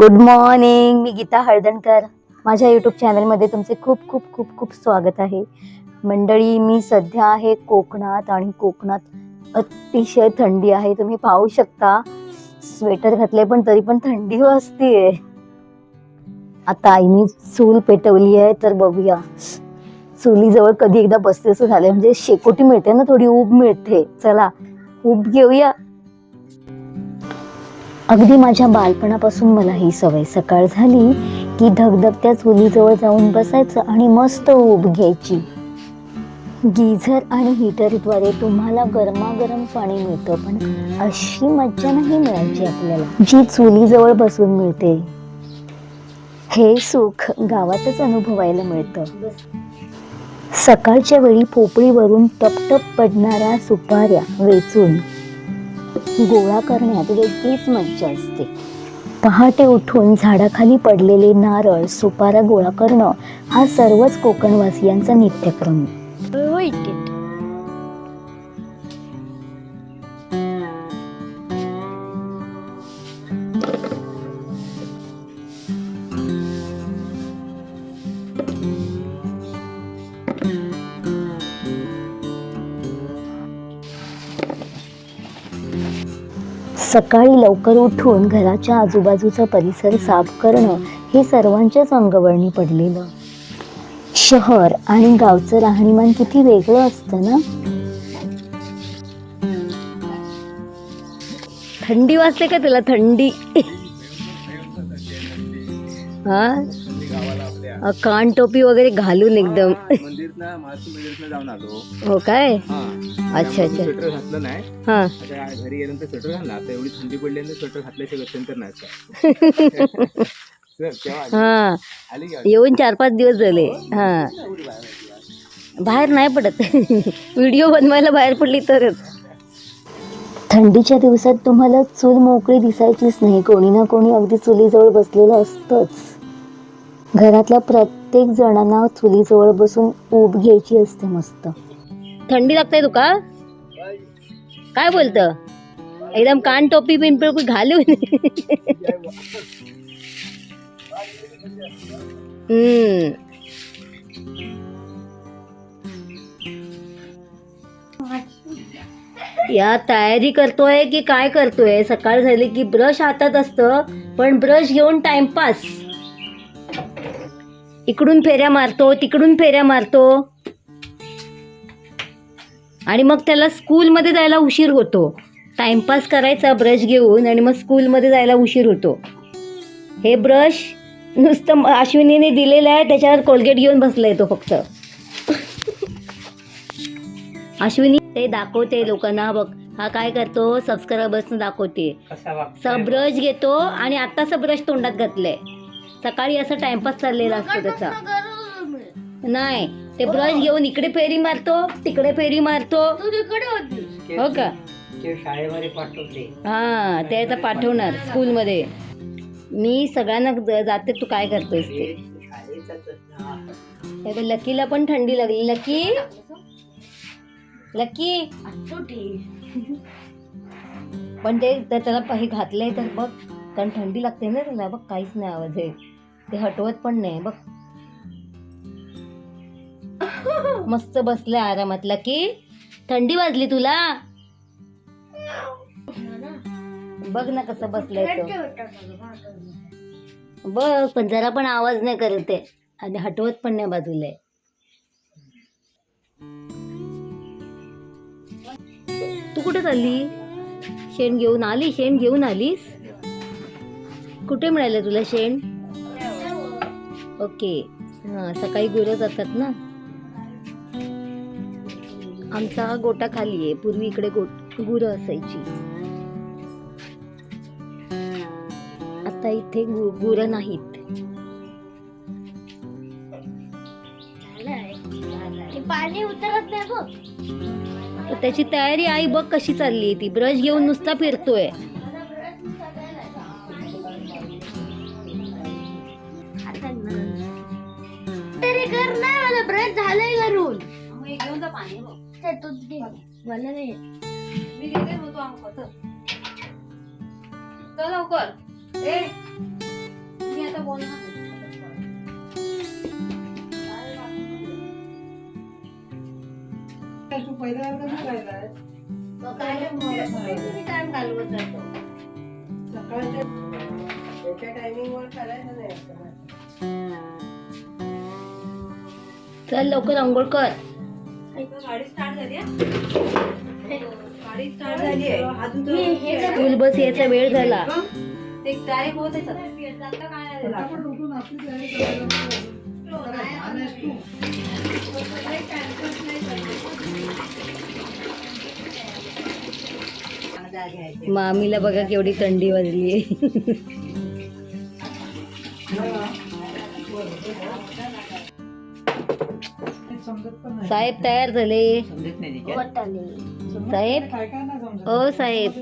Good morning मी गीता हळदणकर. माझ्या YouTube चॅनलमध्ये तुमचे खूप खूप खूप खूप स्वागत आहे. मंडळी मी सध्या आहे कोकणात आणि कोकणात अतिशय थंडी आहे. तुम्ही पाहू शकता स्वेटर घातले पण तरी पण थंडी वाजतीये. आता आईने चूल पेटवली आहे तर बघूया. चुलीजवळ कधी एकदा बसते असं झालं म्हणजे शेकोटी मिळते ना थोडी ऊब मिळते. चला ऊब घेऊया. अगदी माझ्या बालपणापासून मला ही सवय सकाळ झाली की धगधगत्या चुलीजवळ जाऊन बसायचं आणि मस्त ऊब घ्यायची. गीझर आणि हीटरद्वारे तुम्हाला गरमागरम पाणी मिळतं पण अशी मज्जा नाही मिळायची आपल्याला जी चुलीजवळ बसून मिळते. हे सुख गावातच अनुभवायला मिळतं. सकाळच्या वेळी पोपळीवरून टपटप पडणाऱ्या सुपाऱ्या वेचून गोळा करण्यात वेगळीच मज्जा असते. पहाटे उठून झाडाखाली पडलेले नारळ सुपारा गोळा करणं हा सर्वच कोकणवासियांचा नित्यक्रम. सकाळी लवकर उठून घराच्या आजूबाजूचा परिसर साफ करणं हे सर्वांच्याच अंगवळणी पडलेलं. शहर आणि गावचं राहणीमान किती वेगळं असतं ना? थंडी वाजते का तुला? थंडी. हा? अ, कान टोपी वगैरे घालून एकदम. जाऊन आलो. हो काय? हा. अच्छा अच्छा. स्वेटर घातलं नाही. हा. आता घरी गेल्यानंतर स्वेटर आता एवढी थंडी पडल्यानंतर स्वेटर घातल्याशिवाय गत्यंतर नाही. चल, आली? हा. आली का येऊन चार पाच दिवस झाले. हा बाहेर नाही पडत. व्हिडिओ बनवायला बाहेर पडली तरच. थंडीच्या दिवसात तुम्हाला चूल मोकळी दिसायचीच नाही. कोणी ना कोणी अगदी चुलीजवळ बसलेलं असतंच. घरातल्या प्रत्येक जणांना चुलीजवळ बसून ऊब घ्यायची असते मस्त. थंडी लागते तुका? काय बोलत? एकदम कान टोपी पिंपळ टोपी घालून? हम्म. या तयारी करतोय की काय करतोय? सकाळ झाली की ब्रश हातात असतं पण ब्रश घेऊन टाइमपास इकडून फेऱ्या मारतो तिकडून फेऱ्या मारतो. आणि मग त्याला स्कूलमध्ये जायला उशीर होतो. टाइमपास करायचा ब्रश घेऊन आणि मग स्कूलमध्ये जायला उशीर होतो. हे ब्रश नुसतं अश्विनीने दिलेलं आहे त्याच्यावर कोलगेट घेऊन बसलाय तो फक्त. अश्विनी ते दाखवते लोकांना बघ. हा काय करतो? सबस्क्रायबर्सनं दाखवते. स ब्रश घेतो आणि आत्ताचा ब्रश तोंडात घातलंय. सकाळी असं टाइमपास चाललेला असतो त्याचा. नाही. ते ब्रश घेऊन इकडे फेरी मारतो तिकडे फेरी मारतो. हो का? शाळेमध्ये पाठवते. हा ते आता पाठवणार स्कूलमध्ये. मी सगळ्यांना जाते तू काय करतोयस ते? लकीला पण थंडी लागली. लकी? लकी? पण ते तर त्याला प- हे घातलंय तर बघ कारण थंडी लागते ना त्याला. बघ काहीच नाही आवाज आहे. ते हटवत पण नाही बघ. मस्त बसले आरामात की थंडी वाजली तुला? बघ ना कसं बसलंय तो. बघ पण जरा पण आवाज नाही करत आणि हटवत पण नाही बाजूला. तू कुठे चालली? शेण घेऊन आली शेण घेऊन आलीस? कुठे मिळालं तुला शेण? ओके. हा सकाळी गुरं जातात ना? आमचा गोटा खाली आहे. पूर्वी इकडे गोट गुरं असायची. आता इथे गु गुरं नाहीत. पाणी उतरत नाही बघ. तर त्याची तयारी आई बघ कशी चालली ती. ब्रश घेऊन नुसता फिरतोय. ब्रेक झालंय घरून घेऊन जा पाणी हो ते तूच घे. मला नाही मी घेते मग तू आंघोळ चल लवकर. ए मी आता बोलणार तू मग काय जातो? सकाळच्या त्याच्या टायमिंग वर करायचं नाही चल लवकर आंघोळ कर. स्कूल बस यायचा वेळ झाला. मामीला बघा केवढी थंडी वाजली आहे. साहेब तयार झाले. साहेब. ओ साहेब.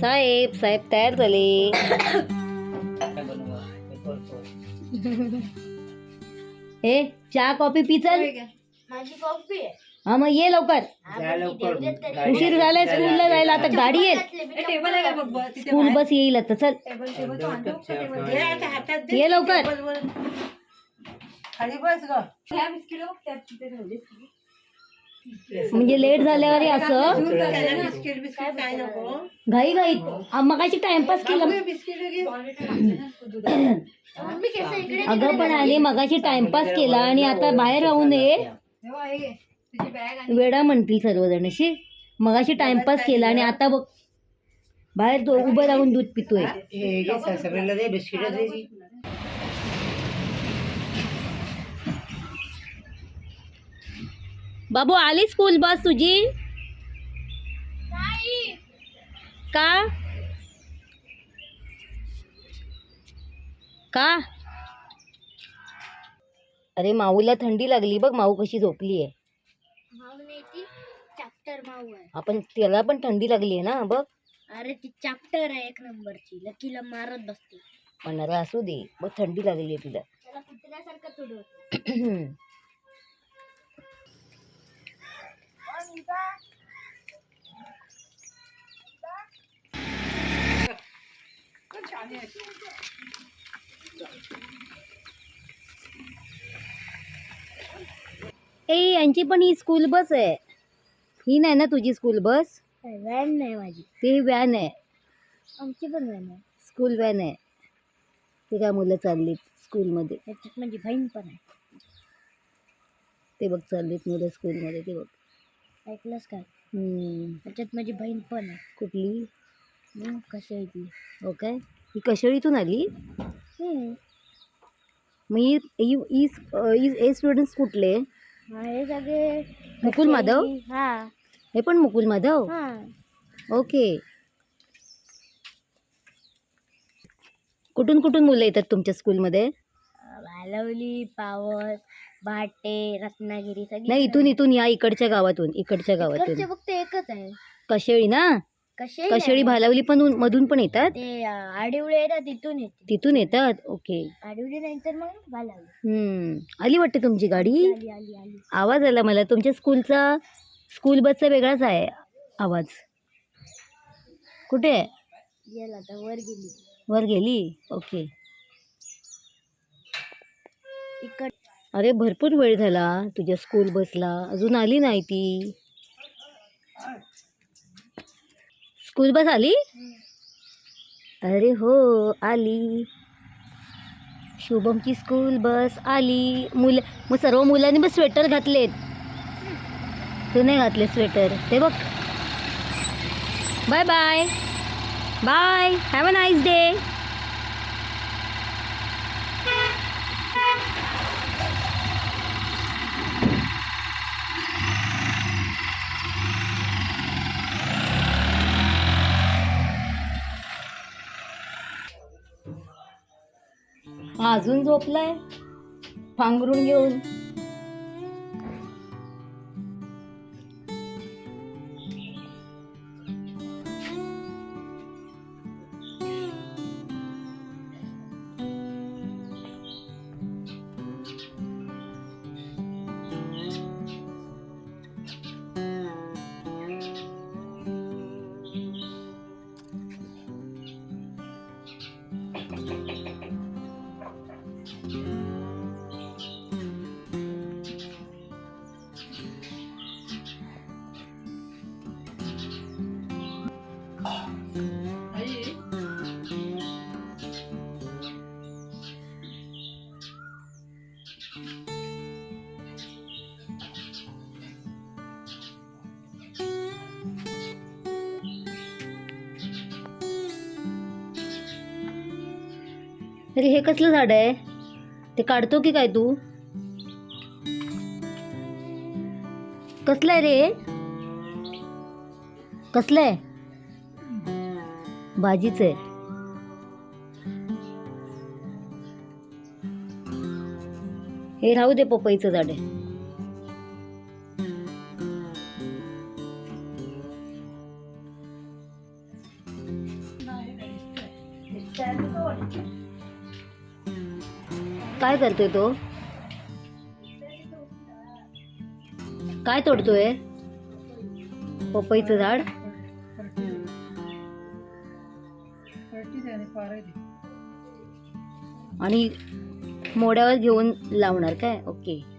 साहेब साहेब तयार झाले. ए चहा कॉफी पिचल माझी कॉफी आहे. हा मग ये लवकर. जा लवकर. उशीर झालाय स्कूलला जायला आता गाडी येईल स्कूल बस येईल आता चल. हे आता हातात दे. ये लवकर खाली बस ग. म्हणजे लेट झाल्यावर असं? त्याला बिस्किट बिस्किट काय नको. घाई घाईत मगाशी टाइमपास केला. बिस्किट घे मम्मी केस इकडे अगं पण आले मगाशी टाइमपास केला आणि आता बाहेर राहू नये वेडा म्हणतील सर्वजण अशी मगाशी टाइमपास केला आणि आता बघ. बाहेर तो उभं राहून दूध पितोय. हे बिस्किट दे जी. बाबू आली स्कूल बस तुझी? का? का? अरे माऊला थंडी लागली. बघ माऊ कशी झोपली आहे. माऊ नाही ती चॅप्टर माऊ आहे. आपण त्याला पण थंडी लागली आहे ना बघ. अरे ती चॅप्टर आहे एक नंबरची. लकीला मारत बसते. पण असू दे. बघ थंडी लागली आहे तिला. त्याला कुत्र्यासारखं तुडवते ए यांची पण ही स्कूल बस आहे. ही नाही ना तुझी स्कूल बस व्हॅन नाही माझी. ती व्हॅन आहे. आमची पण व्हॅन आहे. स्कूल व्हॅन आहे. ते काय मुलं चाललीत स्कूलमध्ये त्याच्यात माझी बहीण पण आहे. ते बघ चाललीत मुलं स्कूलमध्ये ते बघ. ऐकलंस काय हम्म. त्याच्यात माझी बहीण पण आहे. कुठली? मग कशी आहे ती? हो काय? ही कशेळीतून आली. मग ही स्टुडंट्स कुठले? हा, सगळे मुकुल माधव? हा. हे पण मुकुल माधव? ओके. कुठून कुठून मुलं येतात तुमच्या स्कूलमध्ये? भालवली पावस भाटे रत्नागिरी सगळी नाही इथून इथून या इकडच्या गावातून इकडच्या इकडचे गावातून. फक्त एकच आहे. कशेळी ना? कशेळी भालावली पण मधून पण येतात? ते आडिवळे येतात तिथून येते. तिथून येतात? ओके. आडिवळे नाही तर मग भालावली. हम्म. आली वाटते तुमची गाडी? आली आली आली आवाज आला मला. तुमच्या स्कूलचा स्कूल बसचा वेगळाच आहे आवाज. कुठे? आहे? गेला आता वर गेली. वर गेली? ओके. इकड. अरे भरपूर वेळ झाला तुझ्या स्कूल बसला. अजून आली नाही ती. स्कूल बस आली? अरे हो आली. शुभमची स्कूल बस आली. मुलं मग सर्व मुलांनी बस स्वेटर घातलेत. तू नाही घातले स्वेटर. ते बघ. Bye bye. Bye. Have a nice day. हा अजून झोपलाय? पांघरून घेऊन? अरे हे कसलं झाड आहे? ते काढतो की काय तू? कसलं आहे रे? कसलं आहे? भाजीच आहे. हे राहू दे पपईचं झाड. आहे करतोय तो? काय तोडतोय? पपईचं झाड? आणि मोड्यावर घेऊन लावणार काय? ओके.